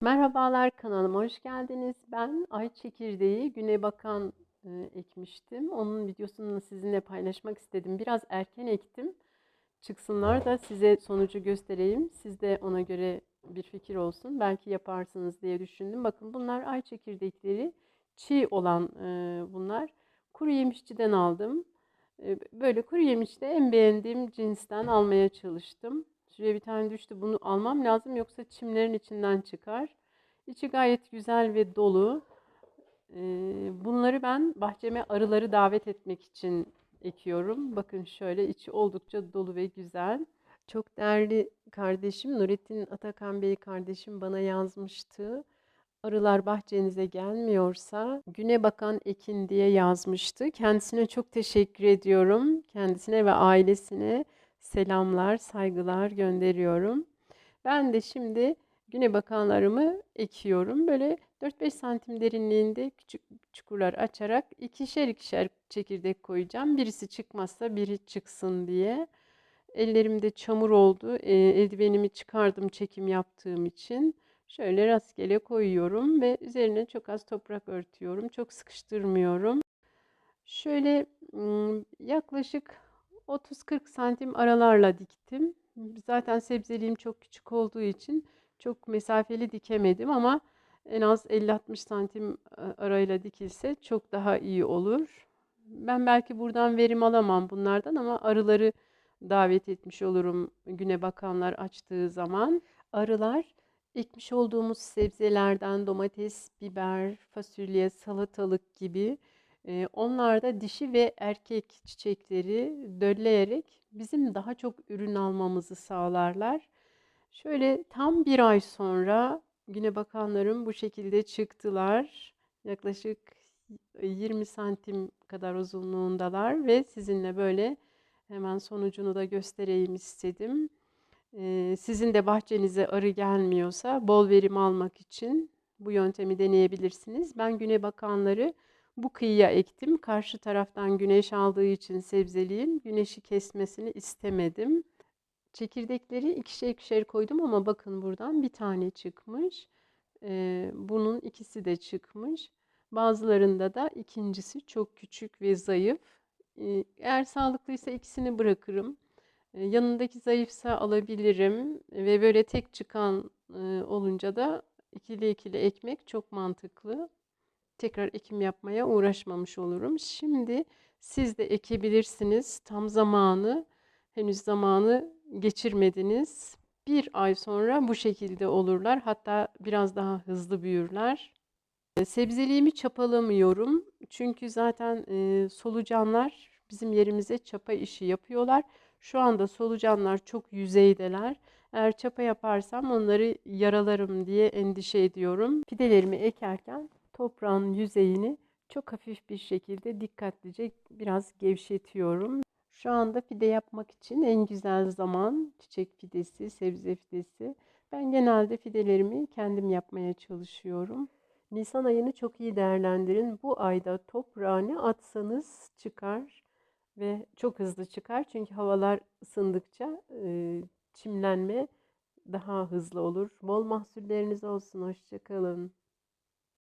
Merhabalar kanalıma hoş geldiniz. Ben ay çekirdeği güne bakan e, ekmiştim. Onun videosunu sizinle paylaşmak istedim. Biraz erken ektim. Çıksınlar da size sonucu göstereyim. Siz de ona göre bir fikir olsun. Belki yaparsınız diye düşündüm. Bakın bunlar ay çekirdekleri. Çiğ olan e, bunlar. Kuru yemişçiden aldım. E, böyle kuru yemişte en beğendiğim cinsten almaya çalıştım. Şuraya bir tane düştü. Bunu almam lazım yoksa çimlerin içinden çıkar. İçi gayet güzel ve dolu. Bunları ben bahçeme arıları davet etmek için ekiyorum. Bakın şöyle içi oldukça dolu ve güzel. Çok değerli kardeşim Nurettin Atakan Bey kardeşim bana yazmıştı. Arılar bahçenize gelmiyorsa güne bakan ekin diye yazmıştı. Kendisine çok teşekkür ediyorum. Kendisine ve ailesine selamlar, saygılar gönderiyorum. Ben de şimdi güne bakanlarımı ekiyorum. Böyle 4-5 santim derinliğinde küçük çukurlar açarak ikişer ikişer çekirdek koyacağım. Birisi çıkmazsa biri çıksın diye. Ellerimde çamur oldu. E, eldivenimi çıkardım çekim yaptığım için. Şöyle rastgele koyuyorum ve üzerine çok az toprak örtüyorum. Çok sıkıştırmıyorum. Şöyle yaklaşık 30-40 santim aralarla diktim. Zaten sebzeliğim çok küçük olduğu için çok mesafeli dikemedim ama en az 50-60 santim arayla dikilse çok daha iyi olur. Ben belki buradan verim alamam bunlardan ama arıları davet etmiş olurum güne bakanlar açtığı zaman. Arılar ekmiş olduğumuz sebzelerden domates, biber, fasulye, salatalık gibi onlar da dişi ve erkek çiçekleri dölleyerek bizim daha çok ürün almamızı sağlarlar. Şöyle tam bir ay sonra güne bakanlarım bu şekilde çıktılar. Yaklaşık 20 santim kadar uzunluğundalar ve sizinle böyle hemen sonucunu da göstereyim istedim. Sizin de bahçenize arı gelmiyorsa bol verim almak için bu yöntemi deneyebilirsiniz. Ben güne bakanları bu kıyıya ektim. Karşı taraftan güneş aldığı için sebzeliğin güneşi kesmesini istemedim. Çekirdekleri ikişer ikişer koydum ama bakın buradan bir tane çıkmış. Ee, bunun ikisi de çıkmış. Bazılarında da ikincisi çok küçük ve zayıf. Ee, eğer sağlıklıysa ikisini bırakırım. Ee, yanındaki zayıfsa alabilirim ve böyle tek çıkan e, olunca da ikili ikili ekmek çok mantıklı tekrar ekim yapmaya uğraşmamış olurum. Şimdi siz de ekebilirsiniz. Tam zamanı, henüz zamanı geçirmediniz. Bir ay sonra bu şekilde olurlar. Hatta biraz daha hızlı büyürler. E, sebzeliğimi çapalamıyorum. Çünkü zaten e, solucanlar bizim yerimize çapa işi yapıyorlar. Şu anda solucanlar çok yüzeydeler. Eğer çapa yaparsam onları yaralarım diye endişe ediyorum. Fidelerimi ekerken toprağın yüzeyini çok hafif bir şekilde dikkatlice biraz gevşetiyorum. Şu anda fide yapmak için en güzel zaman çiçek fidesi, sebze fidesi. Ben genelde fidelerimi kendim yapmaya çalışıyorum. Nisan ayını çok iyi değerlendirin. Bu ayda toprağa ne atsanız çıkar ve çok hızlı çıkar. Çünkü havalar ısındıkça e, çimlenme daha hızlı olur. Bol mahsulleriniz olsun. Hoşçakalın.